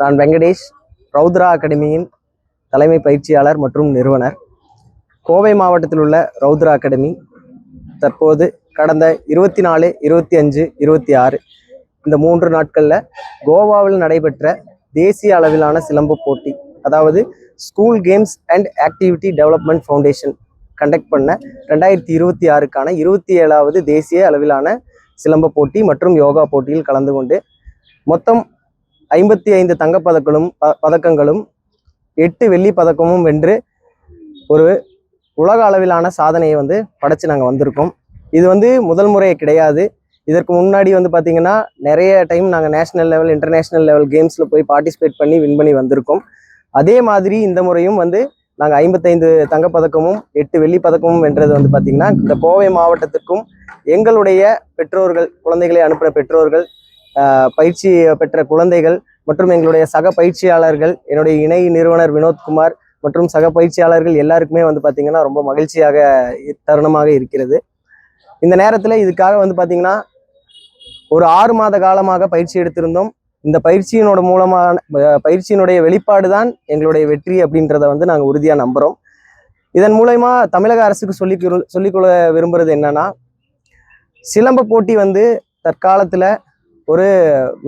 நான் வெங்கடேஷ் ரௌத்ரா அகாடமியின் தலைமை பயிற்சியாளர் மற்றும் நிறுவனர். கோவை மாவட்டத்தில் உள்ள ரௌத்ரா அகாடமி தற்போது கடந்த இருபத்தி நாலு இருபத்தி அஞ்சு இருபத்தி ஆறு இந்த மூன்று நாட்களில் கோவாவில் நடைபெற்ற தேசிய அளவிலான சிலம்பு போட்டி அதாவது school games and activity development foundation conduct பண்ண ரெண்டாயிரத்தி இருபத்தி ஆறுக்கான இருபத்தி ஏழாவது தேசிய அளவிலான சிலம்ப போட்டி மற்றும் யோகா போட்டியில் கலந்து கொண்டு மொத்தம் ஐம்பத்தி ஐந்து தங்கப்பதக்கங்களும் ப- பதக்கங்களும் எட்டு வெள்ளி பதக்கமும் வென்று ஒரு உலக அளவிலான சாதனையை வந்து படைச்சு நாங்கள் வந்திருக்கோம். இது வந்து முதல் முறை கிடையாது. இதற்கு முன்னாடி வந்து பார்த்தீங்கன்னா நிறைய டைம் நாங்கள் நேஷனல் லெவல் இன்டர்நேஷ்னல் லெவல் கேம்ஸில் போய் பார்ட்டிசிபேட் பண்ணி வின் பண்ணி வந்திருக்கோம். அதே மாதிரி இந்த முறையும் வந்து நாங்கள் ஐம்பத்தைந்து தங்கப்பதக்கமும் எட்டு வெள்ளி பதக்கமும் வென்றது வந்து பார்த்திங்கன்னா இந்த கோவை மாவட்டத்திற்கும் எங்களுடைய பெற்றோர்கள் குழந்தைகளை அனுப்புகிற பெற்றோர்கள் பயிற்சி பெற்ற குழந்தைகள் மற்றும் எங்களுடைய சக பயிற்சியாளர்கள் என்னுடைய இணை நிறுவனர் வினோத்குமார் மற்றும் சக பயிற்சியாளர்கள் எல்லாருக்குமே வந்து பார்த்திங்கன்னா ரொம்ப மகிழ்ச்சியாக தருணமாக இருக்கிறது. இந்த நேரத்தில் இதுக்காக வந்து பார்த்திங்கன்னா ஒரு ஆறு மாத காலமாக பயிற்சி எடுத்திருந்தோம். இந்த பயிற்சியினோட மூலமான பயிற்சியினுடைய வெளிப்பாடு தான் எங்களுடைய வெற்றி அப்படின்றத வந்து நாங்கள் உறுதியாக நம்புகிறோம் இதன் மூலயமா தமிழக அரசுக்கு சொல்லி சொல்லிக்கொள்ள விரும்புகிறது என்னன்னா சிலம்ப போட்டி வந்து தற்காலத்தில் ஒரு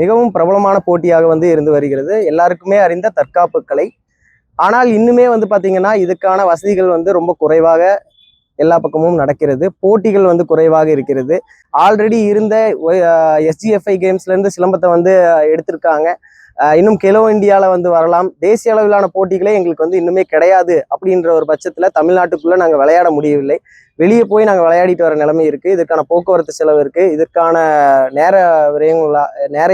மிகவும் பிரபலமான போட்டியாக வந்து இருந்து வருகிறது. எல்லாருக்குமே அறிந்த தற்காப்பு கலை. ஆனால் இன்னுமே வந்து பார்த்திங்கன்னா இதுக்கான வசதிகள் வந்து ரொம்ப குறைவாக எல்லா பக்கமும் நடக்கிறது. போட்டிகள் வந்து குறைவாக இருக்கிறது. ஆல்ரெடி இருந்த எஸ்ஜிஎஃப்ஐ கேம்ஸ்லேருந்து சிலம்பத்தை வந்து எடுத்திருக்காங்க. இன்னும் கெலோ இந்தியாவில் வந்து வரலாம். தேசிய அளவிலான போட்டிகளே எங்களுக்கு வந்து இன்னுமே கிடையாது அப்படின்ற ஒரு பட்சத்தில் தமிழ்நாட்டுக்குள்ளே நாங்கள் விளையாட முடியவில்லை. வெளியே போய் நாங்கள் விளையாடிட்டு வர நிலைமை இருக்குது இதற்கான போக்குவரத்து செலவு இருக்குது இதற்கான நேர விரயங்கள் நேர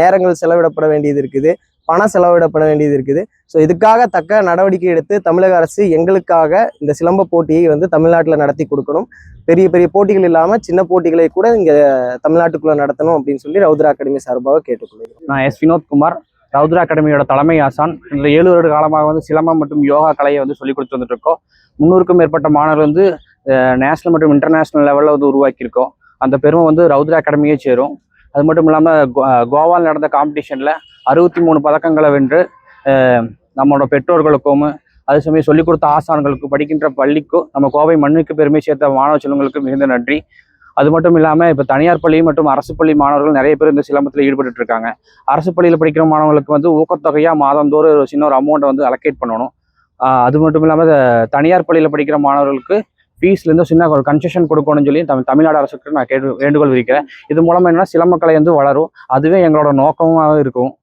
நேரங்கள் செலவிடப்பட வேண்டியது இருக்குது. பணம் செலவிடப்பட வேண்டியது இருக்குது. ஸோ இதுக்காக தக்க நடவடிக்கை எடுத்து தமிழக அரசு எங்களுக்காக இந்த சிலம்ப போட்டியை வந்து தமிழ்நாட்டில் நடத்தி கொடுக்கணும். பெரிய பெரிய போட்டிகள் இல்லாமல் சின்ன போட்டிகளை கூட இங்கே தமிழ்நாட்டுக்குள்ளே நடத்தணும் அப்படின்னு சொல்லி ரவுத்ரா அகாடமி சார்பாக கேட்டுக்கொள்கிறேன் நான் எஸ் வினோத்குமார் ரவுத்ரா அகாடமியோட தலைமை ஆசான். இந்த ஏழு வருட காலமாக வந்து சிலம்பம் மற்றும் யோகா கலையை வந்து சொல்லிக் கொடுத்து வந்துட்டு இருக்கோம் மேற்பட்ட மாணவர்கள் வந்து நேஷனல் மற்றும் இன்டர்நேஷனல் லெவலில் வந்து உருவாக்கியிருக்கோம். அந்த பெருமை வந்து ரவுத்ரா அகாடமியே சேரும். அது மட்டும் இல்லாமல் கோவாவில் நடந்த காம்படிஷனில் அறுபத்தி மூணு பதக்கங்களை வென்று நம்மளோட பெற்றோர்களுக்கும் அதே சமயம் சொல்லிக் கொடுத்த ஆசான்களுக்கும் படிக்கின்ற பள்ளிக்கும் நம்ம கோவை மண்ணுக்கு பெருமை சேர்த்த மாணவ செல்வங்களுக்கு மிகுந்த நன்றி. அது மட்டும் இல்லாமல் இப்போ தனியார் பள்ளி மற்றும் அரசு பள்ளி மாணவர்கள் நிறைய பேர் இந்த சிலம்பத்தில் ஈடுபட்டு இருக்காங்க. அரசு பள்ளியில் படிக்கிற மாணவர்களுக்கு வந்து ஊக்கத்தொகையாக மாதந்தோறும் ஒரு சின்ன ஒரு அமௌண்ட்டை வந்து அலோகேட் பண்ணணும். அது மட்டும் இல்லாமல் தனியார் பள்ளியில் படிக்கிற மாணவர்களுக்கு ஃபீஸ்லேருந்து சின்ன ஒரு கன்செஷன் கொடுக்கணும்னு சொல்லி தமிழ் தமிழ்நாடு அரசுக்கு நான் கேட்டு வேண்டுகோள் விதிக்கிறேன் இது மூலமாக என்னன்னா சிலம்பக்கலை வந்து வளரும். அதுவே எங்களோட நோக்கமாக இருக்கும்.